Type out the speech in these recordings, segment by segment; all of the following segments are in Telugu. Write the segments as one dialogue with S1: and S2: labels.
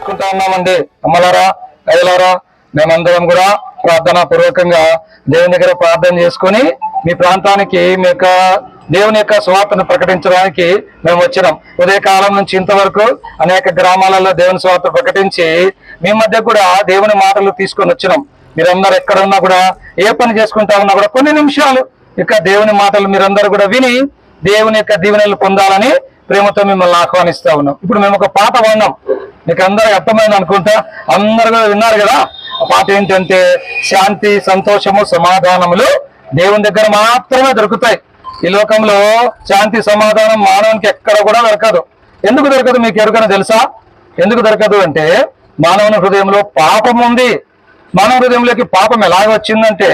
S1: చెప్పుకుంటా ఉన్నామండి. అమ్మలారా అయ్యలారా మేమందరం కూడా ప్రార్థనా పూర్వకంగా దేవుని దగ్గర ప్రార్థన చేసుకొని మీ ప్రాంతానికి మీ యొక్క దేవుని యొక్క స్వార్థను ప్రకటించడానికి మేము వచ్చినాం. ఉదయకాలం నుంచి ఇంతవరకు అనేక గ్రామాలలో దేవుని స్వార్థ ప్రకటించి మీ మధ్య కూడా దేవుని మాటలు తీసుకొని వచ్చినాం. మీరందరూ ఎక్కడున్నా కూడా ఏ పని చేసుకుంటా ఉన్నా కూడా కొన్ని నిమిషాలు ఇక దేవుని మాటలు మీరందరూ కూడా విని దేవుని యొక్క దీవెనలు పొందాలని ప్రేమతో మిమ్మల్ని ఆహ్వానిస్తా ఉన్నాం. ఇప్పుడు మేము ఒక పాట పాడినాం. మీకు అందరికి అర్థమైంది అనుకుంటా? అందరు కూడా విన్నారు కదా? ఆ పాట ఏంటంటే శాంతి సంతోషము సమాధానములు దేవుని దగ్గర మాత్రమే దొరుకుతాయి. ఈ లోకంలో శాంతి సమాధానం మానవునికి ఎక్కడ కూడా దొరకదు. ఎందుకు దొరకదు మీకు ఎవరికైనా తెలుసా? ఎందుకు దొరకదు అంటే మానవుని హృదయంలో పాపం ఉంది. మానవ హృదయంలోకి పాపం ఎలాగ వచ్చిందంటే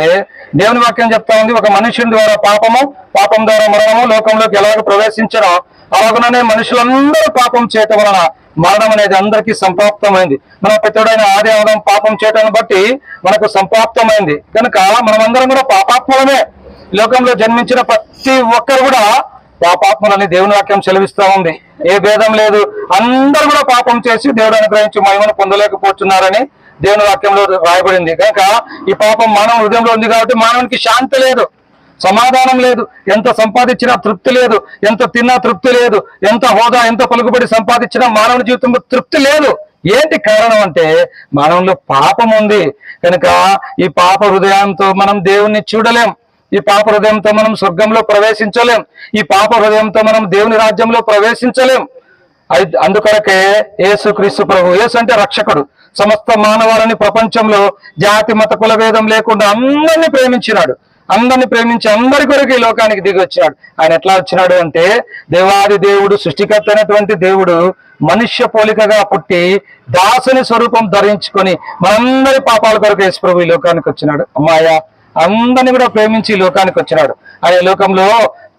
S1: దేవుని వాక్యం చెప్తా ఉంది ఒక మనుషుని ద్వారా పాపము పాపం ద్వారా మరణము లోకంలోకి ఎలాగ ప్రవేశించడం అలాగనే మనుషులందరూ పాపం చేయటం వలన మరణం అనేది అందరికీ సంప్రాప్తమైంది. మన పెద్దడైన ఆది అవడం పాపం చేయటాన్ని బట్టి మనకు సంప్రాప్తమైంది. కనుక మనమందరం కూడా పాపాత్మలమే. లోకంలో జన్మించిన ప్రతి ఒక్కరు కూడా పాపాత్మలని దేవుని వాక్యం సెలవిస్తా ఉంది. ఏ భేదం లేదు. అందరూ కూడా పాపం చేసి దేవుడు అనుగ్రహించి మహిమను పొందలేకపోతున్నారని దేవుని వాక్యంలో రాయబడింది. కనుక ఈ పాపం మానవ హృదయంలో ఉంది కాబట్టి మానవునికి శాంతి లేదు. సమాధానం లేదు. ఎంత సంపాదించినా తృప్తి లేదు. ఎంత తిన్నా తృప్తి లేదు. ఎంత హోదా ఎంత పలుకుబడి సంపాదించినా మానవ జీవితంలో తృప్తి లేదు. ఏంటి కారణం అంటే మానవంలో పాపం ఉంది. కనుక ఈ పాప హృదయంతో మనం దేవుణ్ణి చూడలేం. ఈ పాప హృదయంతో మనం స్వర్గంలో ప్రవేశించలేం. ఈ పాప హృదయంతో మనం దేవుని రాజ్యంలో ప్రవేశించలేం. అందుకొరకే యేసు క్రీస్తు ప్రభు యేసు అంటే రక్షకుడు. సమస్త మానవాలని ప్రపంచంలో జాతి మత కుల భేదం లేకుండా అందరినీ ప్రేమించినాడు. అందరిని ప్రేమించి అందరి కొరకు ఈ లోకానికి దిగి వచ్చినాడు. ఆయన ఎట్లా వచ్చినాడు అంటే దేవాది దేవుడు సృష్టికర్త అయినటువంటి దేవుడు మనుష్య పోలికగా పుట్టి దాసుని స్వరూపం ధరించుకొని మనందరి పాపాల కొరకు యేసు ప్రభు ఈ లోకానికి వచ్చినాడు. అమ్మాయ అందరిని కూడా ప్రేమించి ఈ లోకానికి వచ్చినాడు. ఆయన లోకంలో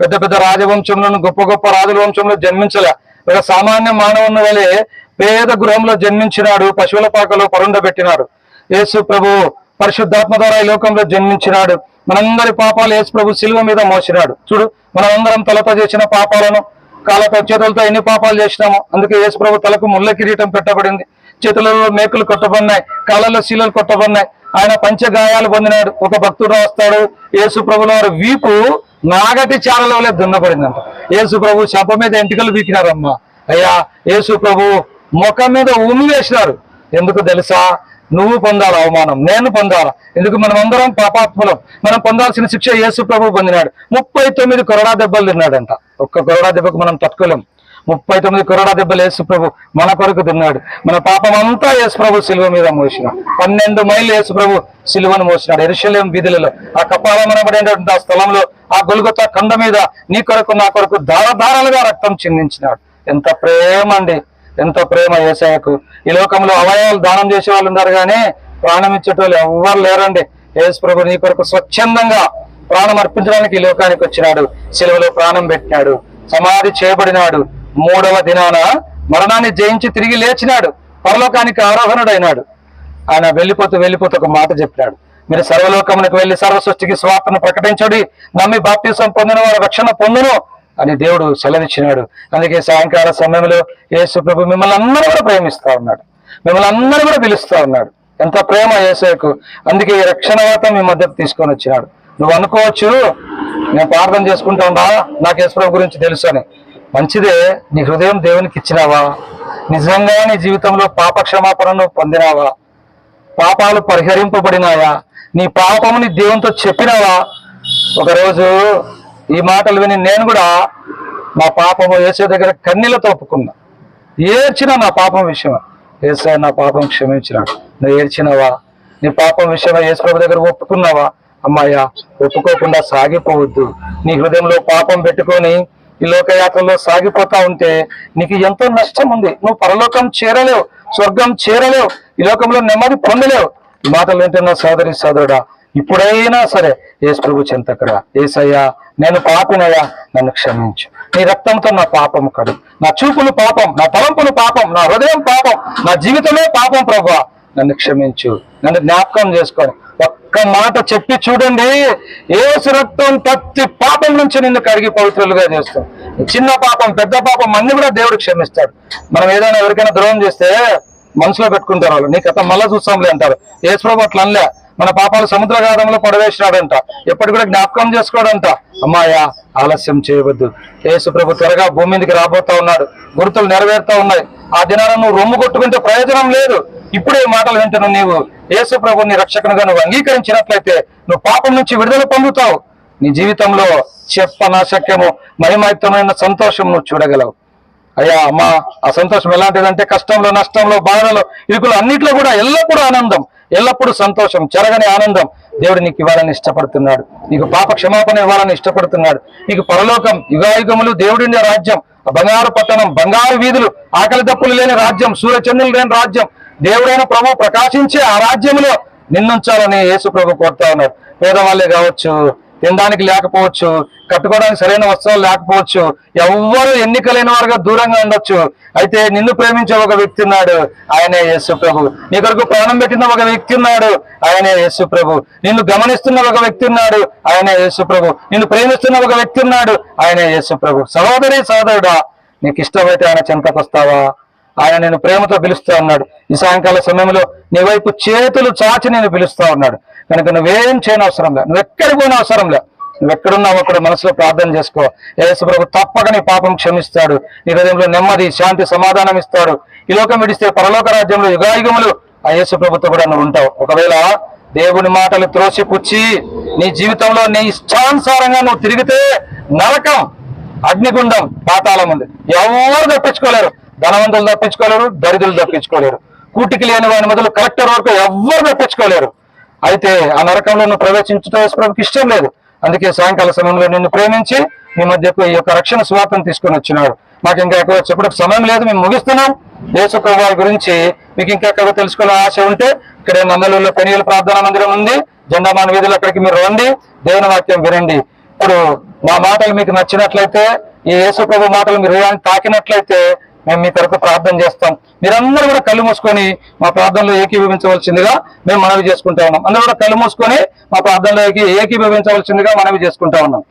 S1: పెద్ద పెద్ద రాజవంశంలోను గొప్ప గొప్ప రాజుల వంశంలో జన్మించలే. ఒక సామాన్య మానవుని వలె పేద గృహంలో జన్మించినాడు పశువుల పాకలో పరుండబెట్టినాడు. యేసు ప్రభు పరిశుద్ధాత్మ ద్వారా ఈ లోకంలో జన్మించినాడు. మనందరి పాపాలు యేసు ప్రభు శిలువ మీద మోసినాడు. చూడు మనమందరం తలతో చేసిన పాపాలను కాళ్ళతో చేతులతో ఎన్ని పాపాలు చేసినామో అందుకే యేసు ప్రభు తలకు ముళ్ళ కిరీటం పెట్టబడింది. చేతులలో మేకులు కొట్టబడినాయి కాళ్ళలో శీలలు కొట్టబడినాయి. ఆయన పంచగాయాలు పొందినాడు. ఒక భక్తుడు వస్తాడు యేసు ప్రభుల వారి వీపు నాగటి చారలో దున్నపడిందంట యేసు ప్రభు శప మీద ఎంటికలు వీకినారమ్మా అయ్యా యేసు ప్రభు ముఖం మీద ఉమి వేసినారు. ఎందుకు తెలుసా? నువ్వు పొందాలి అవమానం నేను పొందాలా? ఎందుకు మనం అందరం పాపాత్ములం? మనం పొందాల్సిన శిక్ష యేసు ప్రభు పొందినాడు. ముప్పై తొమ్మిది కొరడా దెబ్బలు తిన్నాడంట. ఒక్క కొరడా దెబ్బకు మనం తట్టుకోలేం. ముప్పై తొమ్మిది కొరడా దెబ్బలు యేసు ప్రభు మన కొరకు తిన్నాడు. మన పాపం అంతా యేసు ప్రభు సిలువ మీద మోసిన. పన్నెండు మైళ్ళు యేసు ప్రభు సిలువను మోసినాడు. ఎరుశలేం వీధులలో. ఆ కపాలమనబడేటువంటి ఆ స్థలంలో ఆ గొలుగుత కండ మీద నీ కొరకు నా కొరకు ధారధారాలుగా రక్తం చిందించినాడు. ఎంత ప్రేమ అండి. ఎంతో ప్రేమ ఏసయ్యకు. ఈ లోకంలో అవయవాలు దానం చేసే వాళ్ళు ఉన్నారు కానీ ప్రాణం ఇచ్చేటోళ్ళు ఎవ్వరు లేరండి. యేసు ప్రభు నీ కొరకు స్వచ్ఛందంగా ప్రాణం అర్పించడానికి ఈ లోకానికి వచ్చినాడు. సెలవులో ప్రాణం పెట్టినాడు. సమాధి చేయబడినాడు. మూడవ దినాన మరణాన్ని జయించి తిరిగి లేచినాడు. పరలోకానికి ఆరోహణుడైనాడు ఆయన వెళ్ళిపోతూ వెళ్ళిపోతూ ఒక మాట చెప్పినాడు. మీరు సర్వలోకమునికి వెళ్ళి సర్వ సృష్టికి స్వార్థను ప్రకటించడి నమ్మి బాప్తీసం పొందిన వారు రక్షణ పొందును. అని దేవుడు సెలవిచ్చినాడు. అందుకే సాయంకాల సమయంలో యేసు ప్రభు మిమ్మల్ని అందరూ కూడా ప్రేమిస్తా ఉన్నాడు. మిమ్మల్ని అందరూ కూడా పిలుస్తా ఉన్నాడు. ఎంత ప్రేమ యేసకు. అందుకే ఈ రక్షణ వార్త మీ మధ్యకు తీసుకొని వచ్చినాడు. నువ్వు అనుకోవచ్చు నేను ప్రార్థన చేసుకుంటా ఉందా నాకు యేసు ప్రభు గురించి తెలుసు అని. మంచిదే నీ హృదయం దేవునికి ఇచ్చినావా? నిజంగా నీ జీవితంలో పాప క్షమాపణను పొందినావా? పాపాలు పరిహరింపబడినాయా? నీ పాపముని దేవునితో చెప్పినావా? ఒకరోజు ఈ మాటలు విని నేను కూడా నా పాపము ఏసే దగ్గర కన్నీళ్ళతో ఒప్పుకున్నా ఏడ్చిన నా పాపం విషయం ఏసే నా పాపం క్షమించినాడు నువ్వు ఏడ్చినావా? నీ పాపం విషయమా? యేసు ప్రభు దగ్గర ఒప్పుకున్నావా? అమ్మాయ్యా ఒప్పుకోకుండా సాగిపోవద్దు. నీ హృదయంలో పాపం పెట్టుకొని ఈ లోకయాత్రలో సాగిపోతా ఉంటే నీకు ఎంతో నష్టం ఉంది. నువ్వు పరలోకం చేరలేవు స్వర్గం చేరలేవు ఈ లోకంలో నెమ్మది పొందలేవు. ఈ మాటలు వింటున్న సోదరి సోదరుడా ఇప్పుడైనా సరే ఏసు ప్రభు చెంతకరా. ఏసయ్యా నేను పాపినయ్యా నన్ను క్షమించు. నీ రక్తంతో నా పాపం కడు. నా చూపులు పాపం నా తలంపులు పాపం నా హృదయం పాపం నా జీవితమే పాపం ప్రభు. నన్ను క్షమించు. నన్ను జ్ఞాపకం చేసుకొని ఒక్క మాట చెప్పి చూడండి. ఏ రక్తం ప్రతి పాపం నుంచి నిన్ను కడిగి పవిత్రులుగా చేస్తాం. చిన్న పాపం పెద్ద పాపం అన్ని కూడా దేవుడు క్షమిస్తాడు. మనం ఏదైనా ఎవరికైనా ద్రోహం చేస్తే మనసులో పెట్టుకుంటారు వాళ్ళు. నీ కథ మళ్ళా చూస్తాంలే అంటారు. యేసుప్రభు అట్లా అనలే. మన పాపాలు సముద్రగాధంలో పడవేసినాడంట. ఎప్పటి కూడా జ్ఞాపకం చేసుకోవడంట అమ్మాయా ఆలస్యం చేయవద్దు. యేసు ప్రభు త్వరగా భూమి మీదకి రాబోతా ఉన్నాడు. గుర్తులు నెరవేరుతా ఉన్నాయి. ఆ దినాన నువ్వు రొమ్ము కొట్టుకుంటే ప్రయోజనం లేదు. ఇప్పుడే ఈ మాటలు వింటున్నావు నీవు. యేసు ప్రభుని రక్షకునిగా నువ్వు అంగీకరించినట్లయితే నువ్వు పాపం నుంచి విడుదల పొందుతావు. నీ జీవితంలో చెప్పనశక్యము మహిమాయుక్తమైన సంతోషం నువ్వు చూడగలవు. అయ్యా అమ్మా ఆ సంతోషం ఎలాంటిదంటే కష్టంలో నష్టంలో బాధలో ఇరుకులు అన్నిట్లో కూడా ఎల్లప్పుడూ ఆనందం. ఎల్లప్పుడూ సంతోషం చెరగని ఆనందం దేవుడు నీకు ఇవ్వాలని ఇష్టపడుతున్నాడు. నీకు పాప క్షమాపణ ఇవ్వాలని ఇష్టపడుతున్నాడు. నీకు పరలోకం యుగాయుగములు దేవుడి రాజ్యం బంగారు పట్టణం బంగారు వీధులు ఆకలి దప్పులు లేని రాజ్యం సూర్యచంద్రులు లేని రాజ్యం దేవుడైన ప్రభు ప్రకాశించే ఆ రాజ్యంలో నిన్నుంచాలని యేసు ప్రభు కోరుతా ఉన్నారు. పేదవాళ్ళే కావచ్చు తినడానికి లేకపోవచ్చు కట్టుకోవడానికి సరైన వస్త్రాలు లేకపోవచ్చు ఎవ్వరు ఎన్నికలైన వారుగా దూరంగా ఉండొచ్చు. అయితే నిన్ను ప్రేమించే ఒక వ్యక్తి ఉన్నాడు ఆయనే యేసు ప్రభు. నీ కొరకు ప్రాణం పెట్టిన ఒక వ్యక్తి ఉన్నాడు ఆయనే యేసు ప్రభు. నిన్ను గమనిస్తున్న ఒక వ్యక్తి ఉన్నాడు ఆయనే యేసు ప్రభు. నిన్ను ప్రేమిస్తున్న ఒక వ్యక్తి ఉన్నాడు ఆయనే యేసు ప్రభు. సహోదరి సహోదరుడా నీకు ఇష్టమైతే ఆయన చెంతకు వస్తావా? ఆయన నేను ప్రేమతో పిలుస్తా ఉన్నాడు. ఈ సాయంకాల సమయంలో నీ వైపు చేతులు చాచి నేను పిలుస్తా ఉన్నాడు. కనుక నువ్వేం చేయని అవసరం లే నువ్వు ఎక్కడికి పోయిన అవసరం లే నువ్వు ఎక్కడున్నావు అక్కడ మనసులో ప్రార్థన చేసుకో. యేసు ప్రభు తప్పక నీ పాపం క్షమిస్తాడు. నీ హృదయంలో నెమ్మది శాంతి సమాధానం ఇస్తాడు. ఈ లోకం విడిస్తే పరలోక రాజ్యంలో యుగాయుగములు ఆ యేసు ప్రభుత్వం కూడా నువ్వు ఉంటావు. ఒకవేళ దేవుని మాటలు త్రోసిపుచ్చి నీ జీవితంలో నీ ఇష్టానుసారంగా నువ్వు తిరిగితే నరకం అగ్నిగుండం పాతాళం ఉంది. ఎవరు తప్పించుకోలేరు. ధనవంతులు తప్పించుకోలేరు దరిద్రులు తప్పించుకోలేరు. కూటికి లేని వాని మొదలు కలెక్టర్ వరకు ఎవ్వరు తప్పించుకోలేరు. అయితే ఆ నరకంలో నువ్వు ప్రవేశించడం యేసుప్రభుకి ఇష్టం లేదు. అందుకే సాయంకాల సమయంలో నిన్ను ప్రేమించి మీ మధ్యకు ఈ యొక్క రక్షణ స్వార్థం తీసుకొని వచ్చినాడు. మాకు ఇంకా ఎక్కువ చెప్పడానికి సమయం లేదు మేము ముగిస్తున్నాం. యేసు ప్రభు వారి గురించి మీకు ఇంకా ఎక్కువ తెలుసుకోవాలని ఆశ ఉంటే ఇక్కడ నందలూరులో పెనియల ప్రార్థనా మందిరం ఉంది. జెండామాన వీధులు అక్కడికి మీరు రండి దేవుని వాక్యం వినండి. ఇప్పుడు మా మాటలు మీకు నచ్చినట్లయితే ఈ యేసు ప్రభు మాటలు మీరు తాకినట్లయితే మేము మీ తరపు ప్రార్థన చేస్తాం. మీరందరూ కూడా కళ్ళు మూసుకొని మా ప్రార్థనలో ఏకీభవించవలసిందిగా మేము మనవి చేసుకుంటా ఉన్నాం. అందరూ కూడా కళ్ళు మూసుకొని మా ప్రార్థనలో ఏకీభవించవలసిందిగా మనవి చేసుకుంటా ఉన్నాం.